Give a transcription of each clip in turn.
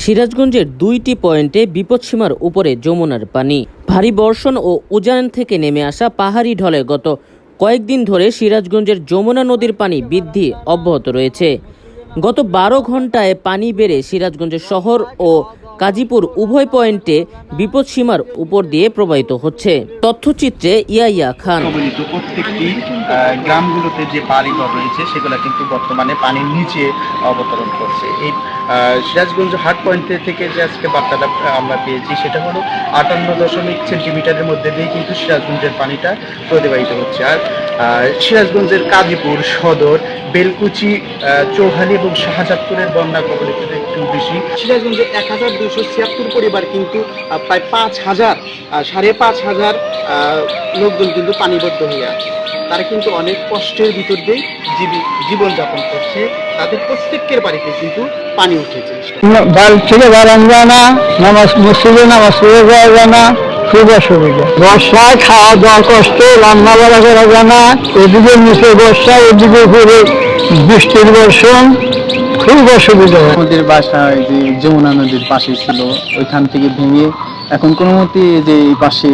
সিরাজগঞ্জের দুইটি পয়েন্টে বিপদসীমার উপরে যমুনার পানি। ভারী বর্ষণ ও উজান থেকে নেমে আসা পাহাড়ি ঢলে গত কয়েকদিন ধরে সিরাজগঞ্জের যমুনা নদীর পানি বৃদ্ধি অব্যাহত রয়েছে। গত বারো ঘন্টায় পানি বেড়ে সিরাজগঞ্জের শহর ও কাজীপুর উভয় পয়েন্টে বিপদসীমার উপর দিয়ে প্রবাহিত হচ্ছে। তথ্যচিত্রে ইয়াইয়া খান। প্রত্যেকটি গ্রামগুলোতে যে বাড়িঘর রয়েছে, সেগুলো কিন্তু বর্তমানে পানির নিচে অবতরণ করছে। এই সিরাজগঞ্জ হাট পয়েন্ট থেকে যে আজকে বার্তাটা আমরা পেয়েছি, সেটা হলো আটান্ন দশমিক সেন্টিমিটারের মধ্যে দিয়ে কিন্তু সিরাজগঞ্জের পানিটা প্রতিবাহিত হচ্ছে। আর সিরাজগঞ্জের কাজীপুর সদর, বেলকুচি চৌহালি এবং শাহজাদপুরের বন্যা কবলিত একটু বেশি। সিরাজগঞ্জে এক হাজার দুশো ছিয়াত্তর পরিবার কিন্তু প্রায় পাঁচ হাজার সাড়ে পাঁচ হাজার লোকজন কিন্তু পানিবদ্ধ হয়ে আছে। তারা কিন্তু অনেক কষ্টের ভিতর দিয়ে জীবি- জীবনযাপন করছে। তাদের প্রত্যেকের বাড়িতে কিন্তু পানি উঠেছে। নামাজ নামাজ বর্ষায় খাওয়া দাওয়া কষ্ট, রান্না বাড়া করা যায় না। এদিকে নিচে বর্ষা, এদিকে উপরে বৃষ্টির বর্ষণ। খুব অসুবিধা। আমাদের বাসা যে যমুনা নদীর পাশে ছিল, ওইখান থেকে ভেঙে এখন কোনো মতে যে এই পাশে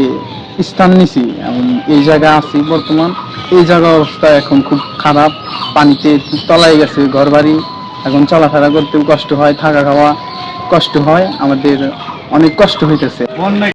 স্থান নিছি। এখন এই জায়গা আছি বর্তমান। এই জায়গা অবস্থা এখন খুব খারাপ। পানিতে তলায় গেছে ঘর বাড়ি এখন চলাফেরা করতেও কষ্ট হয়, থাকা খাওয়া কষ্ট হয়। আমাদের অনেক কষ্ট হইতেছে।